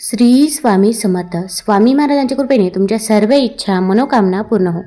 श्री स्वामी समर्थ. स्वामी महाराजांच्या कृपेने तुमच्या सर्व इच्छा मनोकामना पूर्ण हो.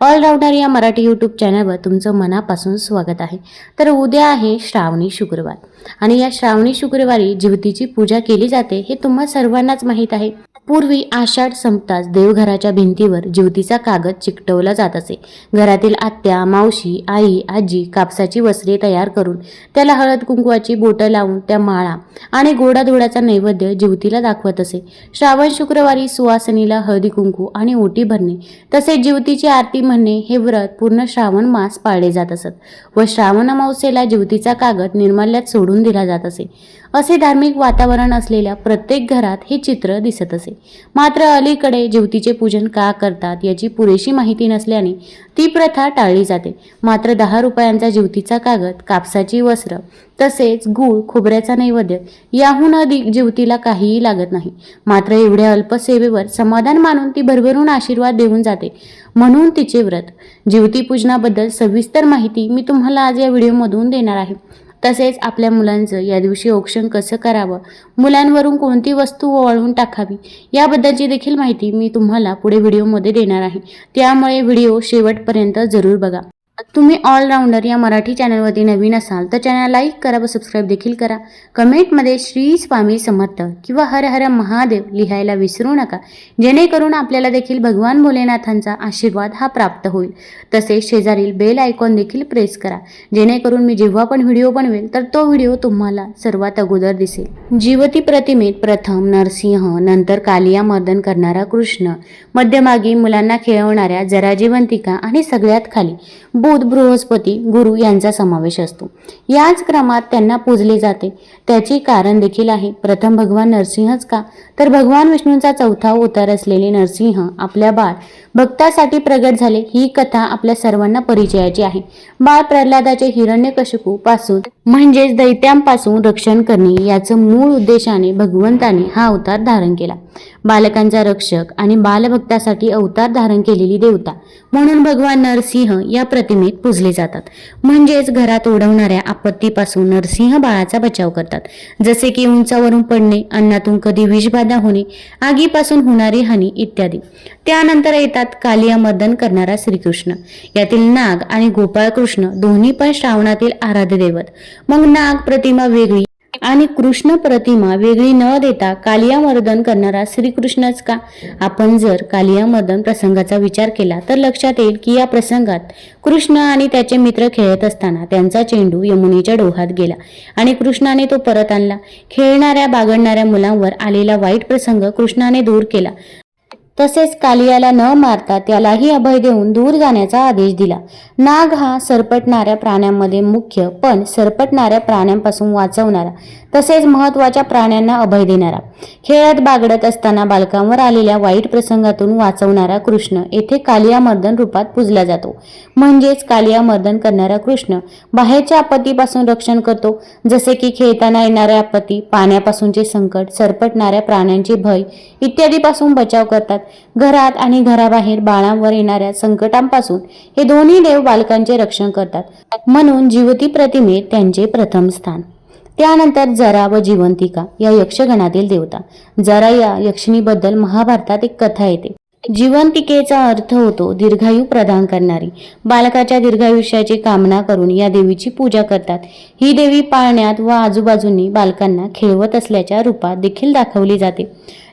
ऑलराऊंडर या मराठी यूट्यूब चॅनलवर तुमचं मनापासून स्वागत आहे. तर उद्या आहे श्रावणी शुक्रवार आणि या श्रावणी शुक्रवारी जीवतीची पूजा केली जाते हे तुम्हा सर्वांनाच माहीत आहे. पूर्वी आषाढ संपताच देवघराच्या भिंतीवर ज्योतीचा कागद चिकटवला जात असे. घरातील आत्या मावशी आई आजी कापसाची वस्त्रे तयार करून त्याला हळद कुंकवाची बोटं लावून त्या माळा आणि गोडाधोडाचा नैवेद्य ज्योतीला दाखवत असे श्रावण शुक्रवारी सुवासनीला हळदी कुंकू आणि ओटी भरणे. तसेच ज्योतीची आरती म्हणणे हे व्रत पूर्ण श्रावण मास पाळले जात असत व श्रावण अमावस्येला ज्योतीचा कागद निर्माल्यात सोडून दिला जात असे. असे धार्मिक वातावरण असलेल्या प्रत्येक घरात हे चित्र दिसत असे. मात्र अलीकडे ज्योतीचे पूजन का करतात याची पुरेशी माहिती नसल्याने ती प्रथा टाळली जाते. मात्र दहा रुपयांचा ज्योतीचा कागद कापसाची वस्त्र तसेच गूळ खोबऱ्याचा नैवेद्य याहून अधिक जीवतीला काहीही लागत नाही. मात्र एवढ्या अल्प सेवेवर समाधान मानून ती भरभरून आशीर्वाद देऊन जाते. म्हणून तिचे व्रत. जीवती पूजनाबद्दल सविस्तर माहिती मी तुम्हाला आज या व्हिडिओमधून देणार आहे. तसेच आपल्या मुलांचं या दिवशी औक्षण कसं करावं मुलांवरून कोणती वस्तू ओवाळून टाकावी याबद्दलची देखील माहिती मी तुम्हाला पुढे व्हिडिओमध्ये देणार आहे. त्यामुळे व्हिडिओ शेवटपर्यंत जरूर बघा. तुम्ही ऑलराऊंडर या मराठी चॅनलवरती नवीन असाल तर चॅनल लाईक करा व सबस्क्राईब देखील करा. कमेंटमध्ये श्री स्वामी समर्थ किंवा हर हर महादेव लिहायला विसरू नका. जेणेकरून आपल्याला देखील भगवान भोलेनाथांचा आशीर्वाद हा प्राप्त होईल. तसेच शेजारील बेल आयकॉन देखील प्रेस करा. जेणेकरून मी जेव्हा पण व्हिडिओ बनवेल तर तो व्हिडिओ तुम्हाला सर्वात अगोदर दिसेल. जीवती प्रतिमेत प्रथम नरसिंह नंतर कालिया मर्दन करणारा कृष्ण मध्यमागी मुलांना खेळवणाऱ्या जराजीवंतिका आणि सगळ्यात खाली. बुध बृहस्पती गुरु यांचा समावेश असतो. याच क्रमात त्यांना पूजले जाते. त्याचे कारण देखील आहे. प्रथम भगवान नरसिंहच का? तर भगवान विष्णूंचा चौथा अवतार असलेले नरसिंह आपल्या बाळ भक्तासाठी प्रगट झाले. ही कथा आपल्या सर्वांना परिचयाची आहे. बाळ प्रल्हादाचे हिरण्यकशिपू पासून म्हणजेच दैत्यांपासून रक्षण करणे याचं मूळ उद्देशाने भगवंताने हा अवतार धारण केला. बालकांचा रक्षक आणि बालभक्तासाठी अवतार धारण केलेली देवता. म्हणून भगवान नरसिंह या प्रतिमेत पूजले जातात. म्हणजेच घरात ओढवणाऱ्या आपत्तीपासून नरसिंह बाळाचा बचाव करतात. जसे की उंचावरून पडणे अन्नातून कधी विषबाधा होणे आगीपासून होणारी हानी इत्यादी. त्यानंतर येतात कालिया मर्दन करणारा श्रीकृष्ण. यातील नाग आणि गोपाळकृष्ण दोन्ही पण श्रावणातील आराध्य दैवत. मग नाग प्रतिमा वेगळी आणि कृष्ण प्रतिमा वेगळी न देता कालियामर्दन करणारा श्रीकृष्णच का? आपण जर कालियामर्दन प्रसंगाचा विचार केला तर लक्षात येईल की या प्रसंगात कृष्ण आणि त्याचे मित्र खेळत असताना त्यांचा चेंडू यमुनेच्या डोहात गेला आणि कृष्णाने तो परत आणला. खेळणाऱ्या बागडणाऱ्या मुलांवर आलेला वाईट प्रसंग कृष्णाने दूर केला. तसेच कालियाला न मारता त्यालाही अभय देऊन दूर जाण्याचा आदेश दिला. नाग हा सरपटणाऱ्या प्राण्यांमध्ये मुख्य पण सरपटणाऱ्या प्राण्यांपासून वाचवणारा तसेच महत्त्वाच्या प्राण्यांना अभय देणारा. खेळत बागडत असताना बालकांवर आलेल्या वाईट प्रसंगातून वाचवणारा कृष्ण येथे कालियामर्दन रूपात पूजला जातो. म्हणजेच कालियामर्दन करणारा कृष्ण बाहेरच्या आपत्तीपासून रक्षण करतो. जसे की खेळताना येणाऱ्या आपत्ती पाण्यापासूनचे संकट सरपटणाऱ्या प्राण्यांचे भय इत्यादीपासून बचाव करतात. घरात आणि घराबाहेर बाळांवर येणाऱ्या संकटांपासून हे दोन्ही देव बालकांचे रक्षण करतात. म्हणून जीवती प्रतिमेत त्यांचे प्रथम स्थान. त्यानंतर जरा व जिवंतिका या यक्षगणातील देवता. जरा या यक्षिणीबद्दल महाभारतात एक कथा येते. जीवंतिकेचा अर्थ होतो दीर्घायू प्रदान करणारी. बालकाच्या दीर्घायुष्याची कामना करून या देवीची पूजा करतात. ही देवी पाळण्यात व आजूबाजूंनी बालकांना खेळवत असल्याच्या रूपात देखील दाखवली जाते.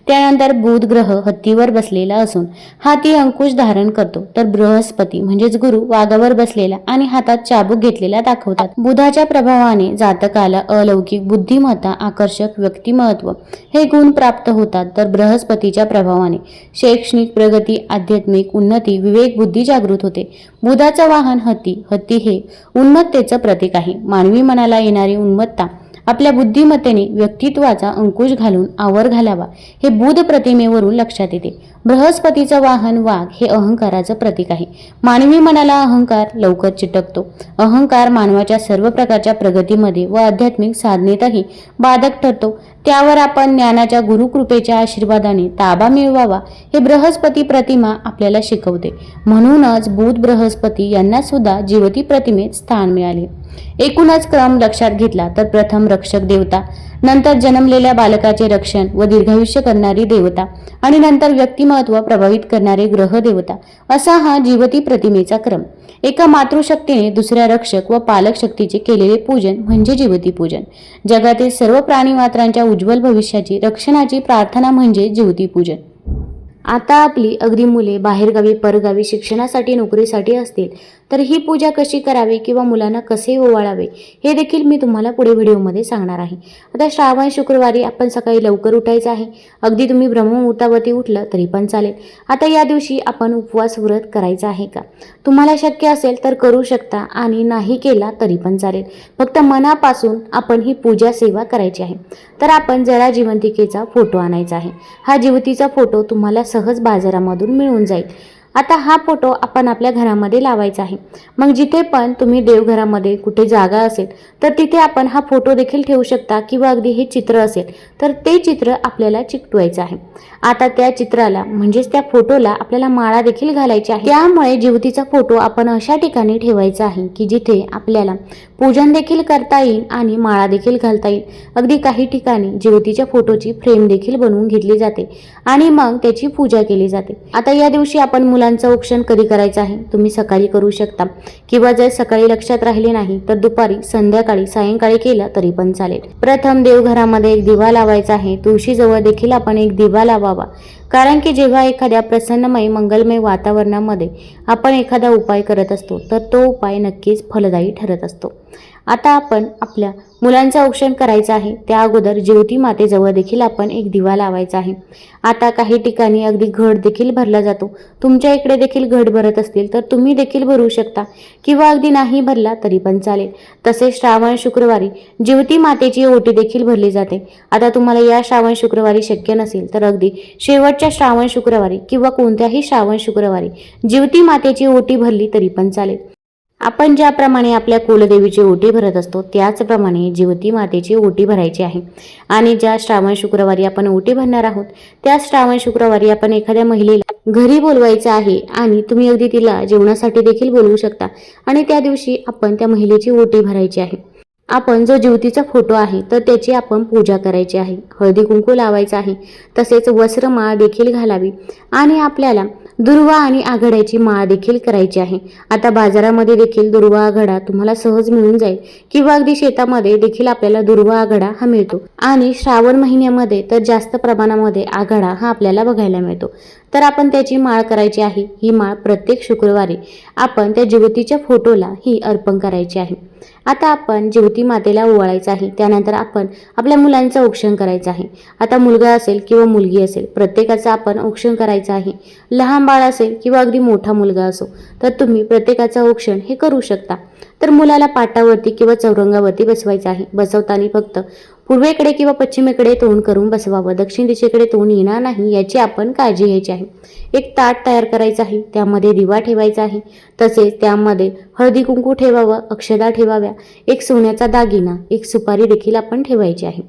त्यानंतर बुध ग्रह हत्तीवर बसलेला असून हाती अंकुश धारण करतो. तर बृहस्पती म्हणजेच गुरु वाघावर बसलेला आणि हातात चाबूक घेतलेला दाखवतात. बुधाच्या प्रभावाने जातकाला अलौकिक बुद्धिमत्ता आकर्षक व्यक्तिमत्व हे गुण प्राप्त होतात. तर बृहस्पतीच्या प्रभावाने शैक्षणिक प्रगती आध्यात्मिक उन्नती विवेक बुद्धी जागृत होते. बुधाचं वाहन हत्ती हत्ती हे उन्मत्तेचं प्रतीक आहे. मानवी मनाला येणारी उन्मत्ता आपल्या बुद्धिमत्तेने व्यक्तित्वाचा अंकुश घालून आवर घालावा हे बुध प्रतिमेवरून लक्षात येते. बृहस्पतीचं वाहन वाघ हे अहंकाराचं प्रतीक आहे. मानवी मनाला अहंकार लवकर चिटकतो. अहंकार मानवाच्या सर्व प्रकारच्या प्रगतीमध्ये व आध्यात्मिक साधनेतही बाधक ठरतो. त्यावर आपण ज्ञानाच्या गुरुकृपेच्या आशीर्वादाने ताबा मिळवावा हे बृहस्पती प्रतिमा आपल्याला शिकवते. म्हणूनच बुध बृहस्पती यांना सुद्धा जीवती प्रतिमेत स्थान मिळाले. एकूणच क्रम लक्षात घेतला तर प्रथम रक्षक देवता नंतर जन्मलेल्या बालकाचे रक्षण व दीर्घायुष्य करणारी देवता आणि नंतर व्यक्तिमत्व प्रभावित करणारे ग्रह देवता. असा हा जीवती प्रतिमेचा क्रम. एका मातृशक्तीने दुसऱ्या रक्षक व पालक शक्तीचे केलेले पूजन म्हणजे जीवती पूजन. जगातील सर्व प्राणीमात्रांच्या उज्ज्वल भविष्याची रक्षणाची प्रार्थना म्हणजे जीवती पूजन. आता आपली अगदी मुले बाहेरगावी परगावी शिक्षणासाठी नोकरीसाठी असतील तर ही पूजा कशी करावी किंवा मुलांना कसे ओवाळावे हे देखील मी तुम्हाला पुढे व्हिडिओमध्ये सांगणार आहे. आता श्रावण शुक्रवारी आपण सकाळी लवकर उठायचं आहे. अगदी तुम्ही ब्रह्ममुहूर्तावरती उठलं तरी पण चालेल. आता या दिवशी आपण उपवास व्रत करायचा आहे का? तुम्हाला शक्य असेल तर करू शकता आणि नाही केला तरी पण चालेल. फक्त मनापासून आपण ही पूजा सेवा करायची आहे. तर आपण जरा जिवंतिकेचा फोटो आणायचा आहे. हा जिवतीचा फोटो तुम्हाला सहज बाजारामधून मिळून जाईल. आता हा फोटो आपण आपल्या घरामध्ये लावायचा आहे. मग जिथे पण तुम्ही देवघरामध्ये कुठे जागा असेल तर तिथे आपण हा फोटो देखील ठेवू शकता किंवा अगदी हे चित्र असेल तर ते चित्र आपल्याला चिकटवायचं आहे. आता त्या चित्राला म्हणजेच त्या फोटोला आपल्याला माळा देखील घालायची आहे. त्यामुळे जिवतीचा फोटो आपण अशा ठिकाणी ठेवायचा आहे की जिथे आपल्याला पूजन देखील करता येईल आणि माळा देखील घालता येईल. अगदी काही ठिकाणी जिवतीच्या फोटोची फ्रेम देखील बनवून घेतली जाते आणि मग त्याची पूजा केली जाते. आता या दिवशी आपण मुला मुलांचं औक्षण कधी करायचं आहे? तुम्ही सकाळी करू शकता. किंवा जर सकाळी लक्षात राहिले नाही तर दुपारी संध्याकाळी सायंकाळी केलं तरी पण चालेल. प्रथम देवघरामध्ये एक दिवा लावायचा आहे. तुळशीजवळ देखील आपण एक दिवा लावावा. कारण की जेव्हा एखाद्या प्रसन्नमय मंगलमय वातावरणामध्ये आपण एखादा उपाय करत असतो तर तो उपाय नक्कीच फलदायी ठरत असतो. आता आपण आपल्या मुलांचं औक्षण करायचं आहे त्या अगोदर ज्योती मातेजवळ देखील आपण एक दिवा लावायचा आहे. आता काही ठिकाणी अगदी घड देखील भरला जातो. तुमच्या इकडे देखील घड भरत असतील तर तुम्ही देखील भरू शकता. किंवा अगदी नाही भरला तरी पण चालेल. तसेच श्रावण शुक्रवारी ज्योती मातेची ओटी देखील भरली जाते. आता तुम्हाला या श्रावण शुक्रवारी शक्य नसेल तर अगदी शेवट शेवटच्या श्रावण शुक्रवारी किंवा कोणत्याही श्रावण शुक्रवारी जिवती मातेची ओटी भरली तरी पण चालेल. आपण ज्याप्रमाणे आपल्या कुलदेवीची ओटी भरत असतो त्याचप्रमाणे जीवती मातेची ओटी भरायची आहे. आणि ज्या श्रावण शुक्रवारी आपण ओटी भरणार आहोत त्या श्रावण शुक्रवारी आपण एखाद्या महिलेला घरी बोलवायचं आहे आणि तुम्ही अगदी तिला जेवणासाठी देखील बोलवू शकता आणि त्या दिवशी आपण त्या महिलेची ओटी भरायची आहे. आपण जो ज्योतीचा फोटो आहे तर त्याची आपण पूजा करायची आहे. हळदी कुंकू लावायचा आहे तसेच वस्त्रमाळ देखील घालावी. आणि आपल्याला दुर्वा आणि आघाड्याची माळ देखील करायची आहे. आता बाजारामध्ये देखील दुर्वा आघाडा तुम्हाला सहज मिळून जाईल किंवा अगदी शेतामध्ये देखील आपल्याला दुर्वा आघाडा हा मिळतो. आणि श्रावण महिन्यामध्ये तर जास्त प्रमाणामध्ये आघाडा हा आपल्याला बघायला मिळतो. तर आपण त्याची माळ करायची आहे. ही माळ प्रत्येक शुक्रवारी आपण त्या जिवतीच्या फोटोला ही अर्पण करायची आहे. आता आपण ज्योती मातेला ओवाळायचं आहे. त्यानंतर आपण आपल्या मुलांचं औक्षण करायचं आहे. आता मुलगा असेल किंवा मुलगी असेल प्रत्येकाचं आपण औक्षण करायचं आहे. लहान बाळ असेल किंवा अगदी मोठा मुलगा असो तर तुम्ही प्रत्येकाचं औक्षण हे करू शकता. तर मुलाला पाटावरती किंवा चौरंगावरती बसवायचं आहे. बसवताना फक्त पूर्वेकडे किंवा पश्चिमेकडे तोंड करून बसवावं. दक्षिण दिशेकडे तोंड येणार नाही याची आपण काळजी घ्यायची आहे. एक ताट तयार करायचं आहे त्यामध्ये दिवा ठेवायचा आहे. तसेच त्यामध्ये हळदी कुंकू ठेवावं अक्षदा ठेवाव्या एक सोन्याचा दागिना एक सुपारी देखील आपण ठेवायची आहे.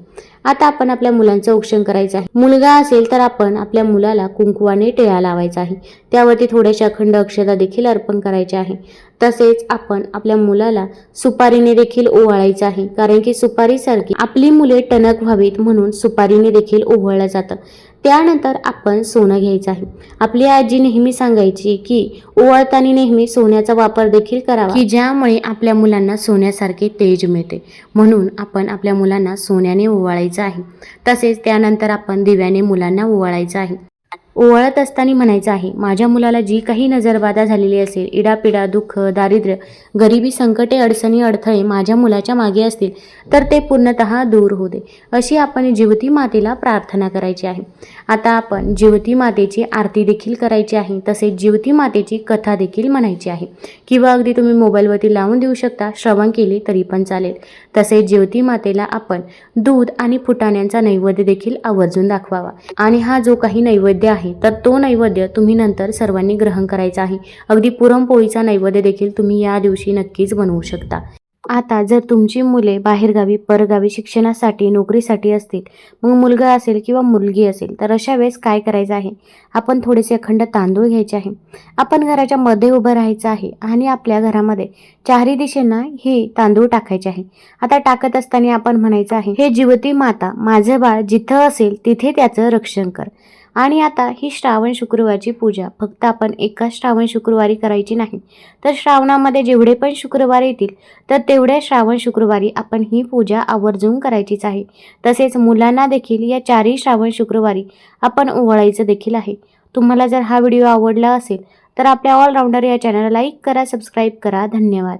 आता आपण आपल्या मुलांचं औक्षण करायचं आहे. मुलगा असेल तर आपण आपल्या मुलाला कुंकुवाने टिळा लावायचा आहे. त्यावरती थोड्याशा अखंड अक्षदा देखील अर्पण करायचे आहे. तसेच आपण आपल्या मुलाला सुपारीने देखील ओवाळायचं आहे. कारण की सुपारीसारखी आपली मुले टणक व्हावीत म्हणून सुपारीने देखील ओवाळलं जातं. त्यानंतर आपण सोनं घ्यायचं आहे. आपली आजी नेहमी सांगायची की ओवाळताना नेहमी सोन्याचा वापर देखील करावा. की ज्यामुळे आपल्या मुलांना सोन्यासारखे तेज मिळते. म्हणून आपण आपल्या मुलांना सोन्याने ओवाळायचं आहे. तसेच त्यानंतर आपण दिव्याने मुलांना ओवाळायचं आहे. ओवाळत असताना म्हणायचं आहे माझ्या मुलाला जी काही नजरबाधा झालेली असेल इडापिडा दुःख दारिद्र्य गरिबी संकटे अडचणी अडथळे माझ्या मुलाच्या मागे असतील तर ते पूर्णतः दूर होऊ दे. अशी आपण जीवती मातेला प्रार्थना करायची आहे. आता आपण जीवती मातेची आरती देखील करायची आहे तसेच जीवती मातेची कथा देखील म्हणायची आहे. किंवा अगदी तुम्ही मोबाईलवरती लावून देऊ शकता श्रवण केली तरी पण चालेल. तसेच जीवती मातेला आपण दूध आणि फुटाण्यांचा नैवेद्य देखील आवर्जून दाखवावा. आणि हा जो काही नैवेद्य आहे तर तो नैवेद्य तुम्ही नंतर सर्वांनी ग्रहण करायचा आहे. अगदी पुरणपोळीचा नैवेद्य देखील तुम्ही या दिवशी नक्कीच बनवू शकता. आता जर तुमची मुले बाहेरगावी परगावी शिक्षणासाठी नोकरीसाठी असतील मग मुलगा असेल किंवा मुलगी असेल तर अशा वेळेस काय करायचं आहे? आपण थोडेसे अखंड तांदूळ घ्यायचे आहे. आपण घराच्या मध्ये उभं राहायचं आहे आणि आपल्या घरामध्ये चारही दिशेंना हे तांदूळ टाकायचे आहे. आता टाकत असताना आपण म्हणायचं आहे हे जीवती माता माझं बाळ जिथं असेल तिथे त्याचं रक्षण कर. आणि आता ही श्रावण शुक्रवारची पूजा. फक्त आपण एकाच श्रावण शुक्रवारी करायची नाही. तर श्रावणामध्ये जेवढे पण शुक्रवार येतील तर तेवढ्या श्रावण शुक्रवारी आपण ही पूजा आवर्जून करायचीच आहे. तसेच मुलांना देखील या चारही श्रावण शुक्रवारी आपण ओवाळायचं देखील आहे. तुम्हाला जर हा व्हिडिओ आवडला असेल तर आपल्या ऑलराऊंडर या चॅनलला लाईक करा सबस्क्राईब करा. धन्यवाद.